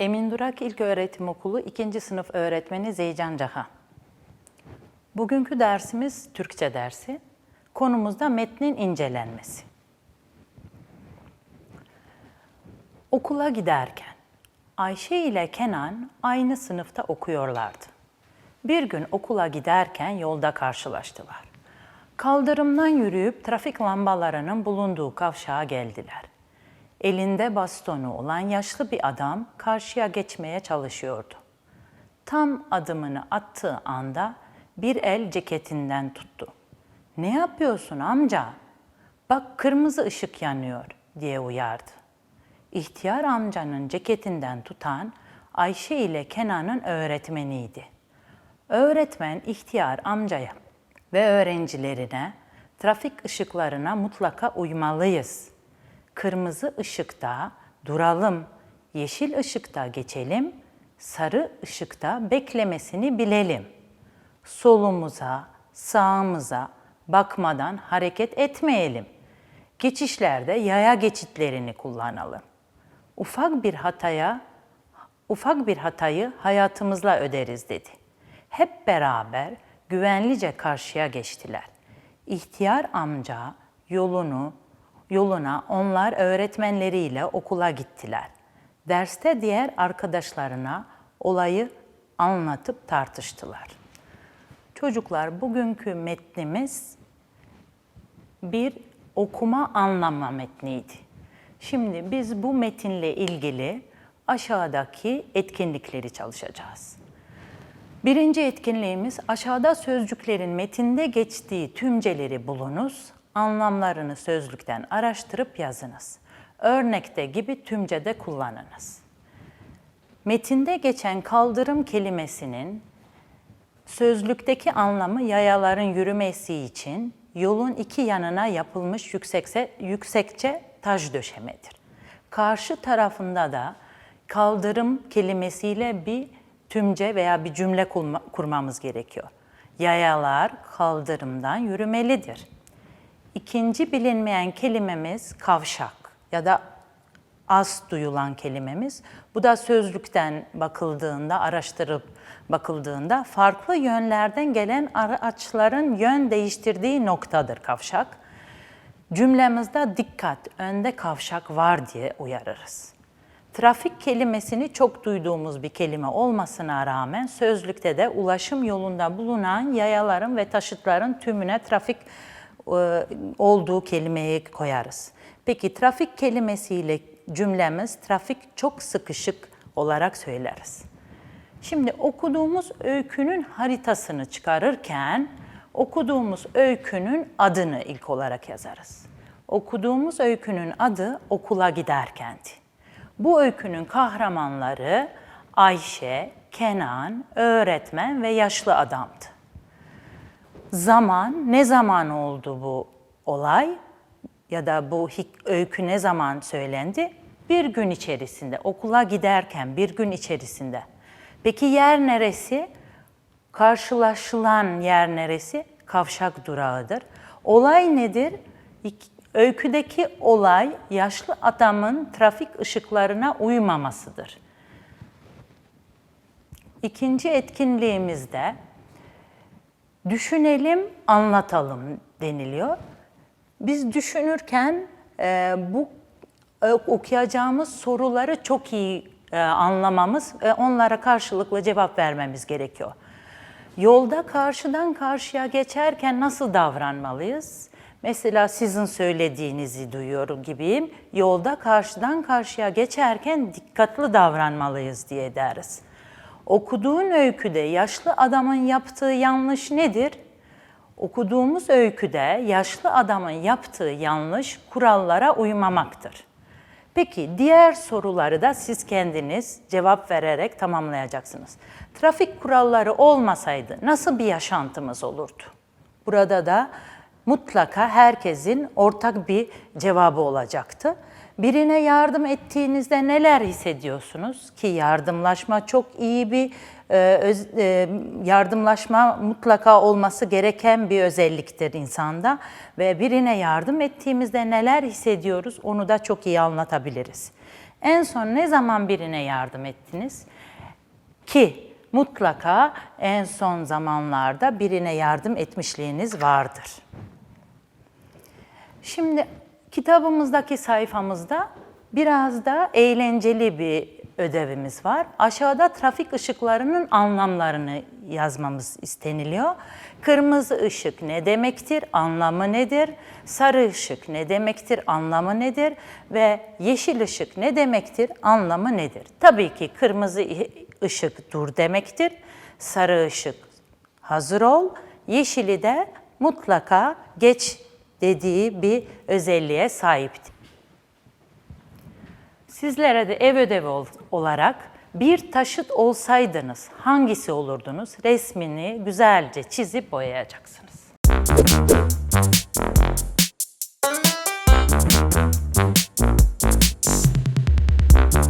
Emin Durak İlköğretim Okulu 2. sınıf öğretmeni Zeycan Caha. Bugünkü dersimiz Türkçe dersi. Konumuz da metnin incelenmesi. Okula giderken Ayşe ile Kenan aynı sınıfta okuyorlardı. Bir gün okula giderken yolda karşılaştılar. Kaldırımdan yürüyüp trafik lambalarının bulunduğu kavşağa geldiler. Elinde bastonu olan yaşlı bir adam karşıya geçmeye çalışıyordu. Tam adımını attığı anda bir el ceketinden tuttu. "Ne yapıyorsun amca? Bak kırmızı ışık yanıyor." diye uyardı. İhtiyar amcanın ceketinden tutan Ayşe ile Kenan'ın öğretmeniydi. Öğretmen ihtiyar amcaya ve öğrencilerine trafik ışıklarına mutlaka uymalıyız. Kırmızı ışıkta duralım, yeşil ışıkta geçelim, sarı ışıkta beklemesini bilelim. Solumuza, sağımıza bakmadan hareket etmeyelim. Geçişlerde yaya geçitlerini kullanalım. Ufak bir hataya ufak bir hatayı hayatımızla öderiz dedi. Hep beraber güvenlice karşıya geçtiler. İhtiyar amca yolunu yoluna onlar öğretmenleriyle okula gittiler. Derste diğer arkadaşlarına olayı anlatıp tartıştılar. Çocuklar bugünkü metnimiz bir okuma anlama metniydi. Şimdi biz bu metinle ilgili aşağıdaki etkinlikleri çalışacağız. Birinci etkinliğimiz aşağıda sözcüklerin metinde geçtiği tümceleri bulunuz, anlamlarını sözlükten araştırıp yazınız. Örnekte gibi tümcede kullanınız. Metinde geçen kaldırım kelimesinin sözlükteki anlamı yayaların yürümesi için yolun iki yanına yapılmış yüksekse, yüksekçe taş döşemedir. Karşı tarafında da kaldırım kelimesiyle bir tümce veya bir cümle kurma, kurmamız gerekiyor. Yayalar kaldırımdan yürümelidir. İkinci bilinmeyen kelimemiz kavşak ya da az duyulan kelimemiz. Bu da sözlükten bakıldığında, araştırıp bakıldığında farklı yönlerden gelen araçların yön değiştirdiği noktadır kavşak. Cümlemizde dikkat, önde kavşak var diye uyarırız. Trafik kelimesini çok duyduğumuz bir kelime olmasına rağmen sözlükte de ulaşım yolunda bulunan yayaların ve taşıtların tümüne trafik olduğu kelimeyi koyarız. Peki trafik kelimesiyle cümlemiz trafik çok sıkışık olarak söyleriz. Şimdi okuduğumuz öykünün haritasını çıkarırken okuduğumuz öykünün adını ilk olarak yazarız. Okuduğumuz öykünün adı okula giderkendi. Bu öykünün kahramanları Ayşe, Kenan, öğretmen ve yaşlı adamdı. Zaman, ne zaman oldu bu olay ya da bu öykü ne zaman söylendi? Bir gün içerisinde, okula giderken bir gün içerisinde. Peki yer neresi? Karşılaşılan yer neresi? Kavşak durağıdır. Olay nedir? Öyküdeki olay yaşlı adamın trafik ışıklarına uymamasıdır. İkinci etkinliğimizde düşünelim, anlatalım deniliyor. Biz düşünürken e, bu e, okuyacağımız soruları çok iyi e, anlamamız ve onlara karşılıklı cevap vermemiz gerekiyor. Yolda karşıdan karşıya geçerken nasıl davranmalıyız? Mesela sizin söylediğinizi duyuyorum gibiyim. Yolda karşıdan karşıya geçerken dikkatli davranmalıyız diye deriz. Okuduğun öyküde yaşlı adamın yaptığı yanlış nedir? Okuduğumuz öyküde yaşlı adamın yaptığı yanlış kurallara uymamaktır. Peki diğer soruları da siz kendiniz cevap vererek tamamlayacaksınız. Trafik kuralları olmasaydı nasıl bir yaşantımız olurdu? Burada da mutlaka herkesin ortak bir cevabı olacaktı. Birine yardım ettiğinizde neler hissediyorsunuz? Ki yardımlaşma çok iyi bir e, öz, e, yardımlaşma mutlaka olması gereken bir özelliktir insanda ve birine yardım ettiğimizde neler hissediyoruz onu da çok iyi anlatabiliriz. En son ne zaman birine yardım ettiniz? Ki mutlaka en son zamanlarda birine yardım etmişliğiniz vardır. Şimdi kitabımızdaki sayfamızda biraz da eğlenceli bir ödevimiz var. Aşağıda trafik ışıklarının anlamlarını yazmamız isteniliyor. Kırmızı ışık ne demektir, anlamı nedir? Sarı ışık ne demektir, anlamı nedir? Ve yeşil ışık ne demektir, anlamı nedir? Tabii ki kırmızı ışık dur demektir. Sarı ışık hazır ol. Yeşili de mutlaka geç dediği bir özelliğe sahiptir. Sizlere de ev ödevi ol- olarak bir taşıt olsaydınız hangisi olurdunuz? Resmini güzelce çizip boyayacaksınız.